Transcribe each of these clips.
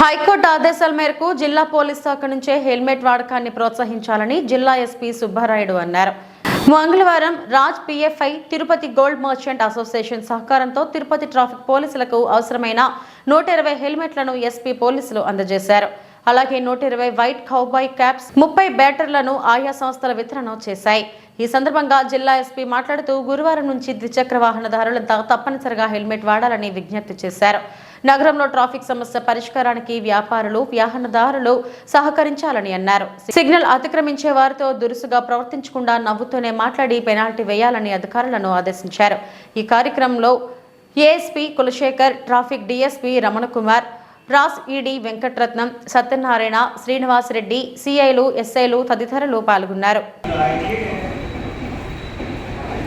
High court ఆదేశాల మేరకు జిల్లా పోలీస్ శాఖ నుంచే హెల్మెట్ వాడకాన్ని ప్రోత్సహించాలని జిల్లా ఎస్పీ సుబ్బారాయుడు అన్నారు. మంగళవారం Raj PFI Tirupati gold merchant association సహకారంతో తిరుపతి ట్రాఫిక్ పోలీసులకు అవసరమైన నూట ఇరవై హెల్మెట్లను ఎస్పీ పోలీసులు అందజేశారు. అలాగే నూట ఇరవై వైట్ కౌబాయ్ క్యాప్స్ ముప్పై బ్యాటర్లను ఆయా సంస్థల వితరణ చేశాయి. ఈ సందర్భంగా జిల్లా ఎస్పీ మాట్లాడుతూ గురువారం నుంచి ద్విచక్ర వాహనదారులంతా తప్పనిసరిగా హెల్మెట్ వాడాలని విజ్ఞప్తి చేశారు. నగరంలో ట్రాఫిక్ సమస్య పరిష్కారానికి వ్యాపారులు వాహనదారులు సహకరించాలని అన్నారు. సిగ్నల్ అతిక్రమించే వారితో దురుసుగా ప్రవర్తించకుండా నవ్వుతూనే మాట్లాడి పెనాల్టీ వేయాలని అధికారులను ఆదేశించారు. ఈ కార్యక్రమంలో ASP Kulasekhar traffic DSP Ramanakumar Ross ED Venkataratnam Satyanarayana Srinivasareddy సిఐలు ఎస్ఐలు తదితరులు పాల్గొన్నారు.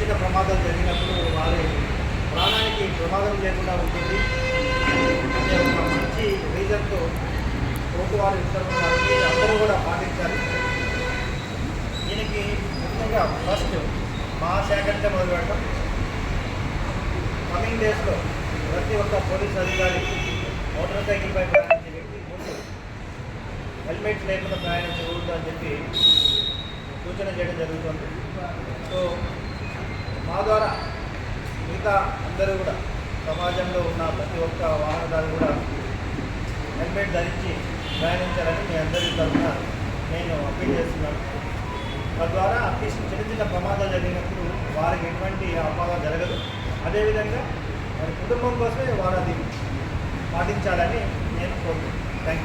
చిన్న ప్రమాదాలు జరిగినప్పుడు వారి ప్రాణానికి ప్రమాదం లేకుండా ఉంటుంది. అనే ఒక మంచి రీజన్తో కోర్టు వారు ఇస్తారు అందరూ కూడా పాటించాలి. దీనికి ముఖ్యంగా ఫస్ట్ మా శాఖ మొదలు పెడతాం కమింగ్ డేస్లో ప్రతి ఒక్క పోలీస్ అధికారి మోటార్ సైకిల్పై ప్రయాణించే వ్యక్తి ముందు హెల్మెట్ లేకుండా ప్రయాణించకూడదు అని చెప్పి సూచన చేయడం జరుగుతుంది. సో మా ద్వారా మిగతా అందరూ కూడా సమాజంలో ఉన్న ప్రతి ఒక్క వాహనదారు కూడా హెల్మెట్ ధరించి ప్రయాణించాలని మీ అందరి తరఫున నేను అప్పీల్ చేస్తున్నాను. తద్వారా అట్లీస్ట్ చిన్న చిన్న ప్రమాదాలు జరిగినప్పుడు వారికి ఎటువంటి అపాయం జరగదు. అదేవిధంగా వారి కుటుంబం కోసమే వారు అది పాటించాలని నేను కోరుకుంటున్నాను.